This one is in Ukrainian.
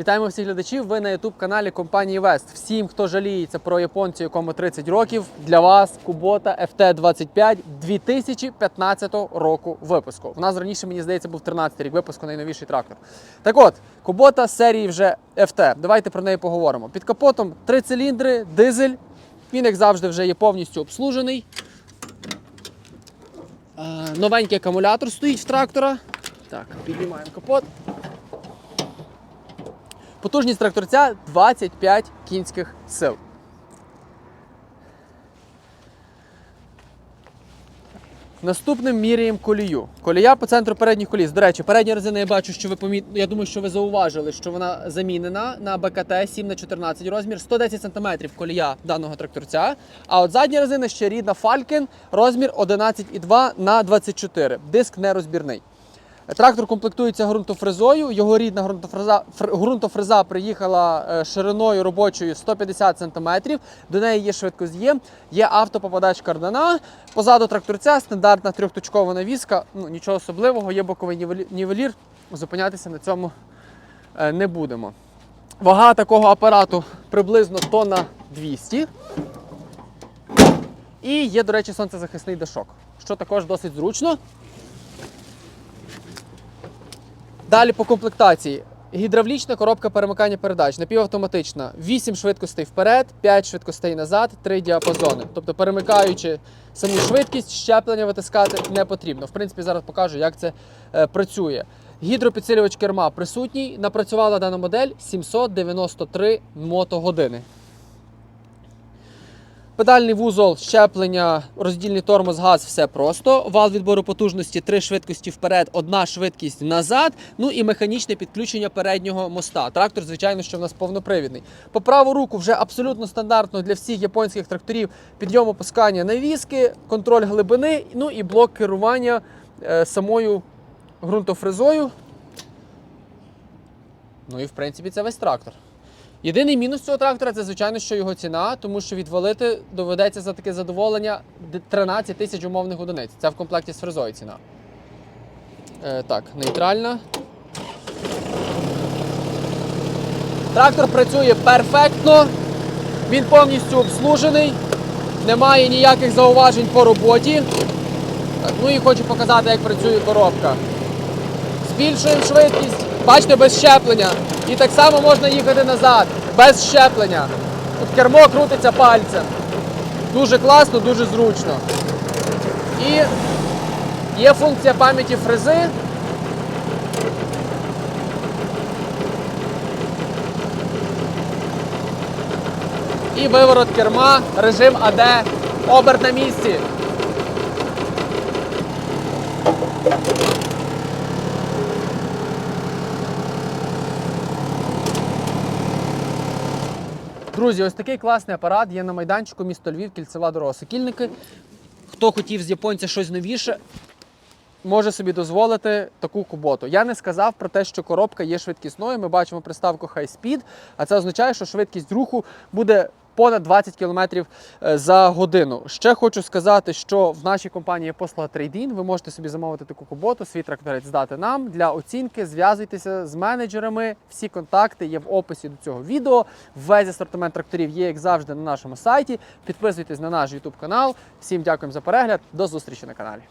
Вітаємо всіх глядачів. Ви на youtube каналі компанії Вест. Всім, хто жаліється про японця, якому 30 років, для вас Кубота FT25 2015 року випуску. У нас раніше, мені здається, був 13 рік випуску, найновіший трактор. Так от, Кубота серії вже FT. Давайте про неї поговоримо. Під капотом три циліндри, дизель. Він, як завжди, вже є повністю обслужений. Е, Новенький акумулятор стоїть в трактора. Так, піднімаємо капот. Потужність тракторця 25 кінських сил. Наступним міряємо колію. Колія по центру передніх коліс. До речі, передня резина я бачу, що ви поміт... Я думаю, що ви зауважили, що вона замінена на БКТ 7 на 14 розмір, 110 см колія даного тракторця. А от задня резина ще рідна Falcon, розмір 11,2 на 24. Диск нерозбірний. Трактор комплектується ґрунтофрезою. Його рідна ґрунтофреза, фр- ґрунтофреза приїхала е, шириною робочою 150 см. До неї є швидкоз'єм, є автопопадач кардана. Позаду тракторця стандартна трьохточкова навіска. Ну, нічого особливого, є боковий нівелір. Зупинятися на цьому е, не будемо. Вага такого апарату приблизно тонна 200. І є, до речі, сонцезахисний дашок, що також досить зручно. Далі по комплектації. Гідравлічна коробка перемикання передач, напівавтоматична. 8 швидкостей вперед, 5 швидкостей назад, 3 діапазони. Тобто, перемикаючи саму швидкість, щеплення витискати не потрібно. В принципі, зараз покажу, як це е, працює. Гідропідсилювач керма присутній. Напрацювала дана модель 793 мотогодини. Педальний вузол, щеплення, роздільний тормоз, газ, все просто. Вал відбору потужності, три швидкості вперед, одна швидкість назад. Ну і механічне підключення переднього моста. Трактор, звичайно, що в нас повнопривідний. По праву руку вже абсолютно стандартно для всіх японських тракторів підйом опускання навіски, контроль глибини, ну і блок керування е, самою ґрунтофрезою. Ну і в принципі це весь трактор. Єдиний мінус цього трактора це, звичайно, що його ціна, тому що відвалити доведеться за таке задоволення 13 тисяч умовних одиниць. Це в комплекті з фрезою ціна. Е, так, нейтральна. Трактор працює перфектно, він повністю обслужений, немає ніяких зауважень по роботі. Так, ну і хочу показати, як працює коробка. Збільшуємо швидкість, бачите, без щеплення. І так само можна їхати назад, без щеплення. Тут кермо крутиться пальцем. Дуже класно, дуже зручно. І є функція пам'яті фрези. І виворот керма, режим АД, оберт на місці. Друзі, ось такий класний апарат є на майданчику місто Львів, кільцева дорога Сокільники. Хто хотів з японця щось новіше, може собі дозволити таку куботу. Я не сказав про те, що коробка є швидкісною. Ми бачимо приставку High Speed, а це означає, що швидкість руху буде понад 20 км за годину. Ще хочу сказати, що в нашій компанії є послуга трейдін. Ви можете собі замовити таку куботу, свій тракторець здати нам для оцінки. Зв'язуйтеся з менеджерами. Всі контакти є в описі до цього відео. Весь асортимент тракторів є, як завжди, на нашому сайті. Підписуйтесь на наш YouTube канал. Всім дякуємо за перегляд. До зустрічі на каналі.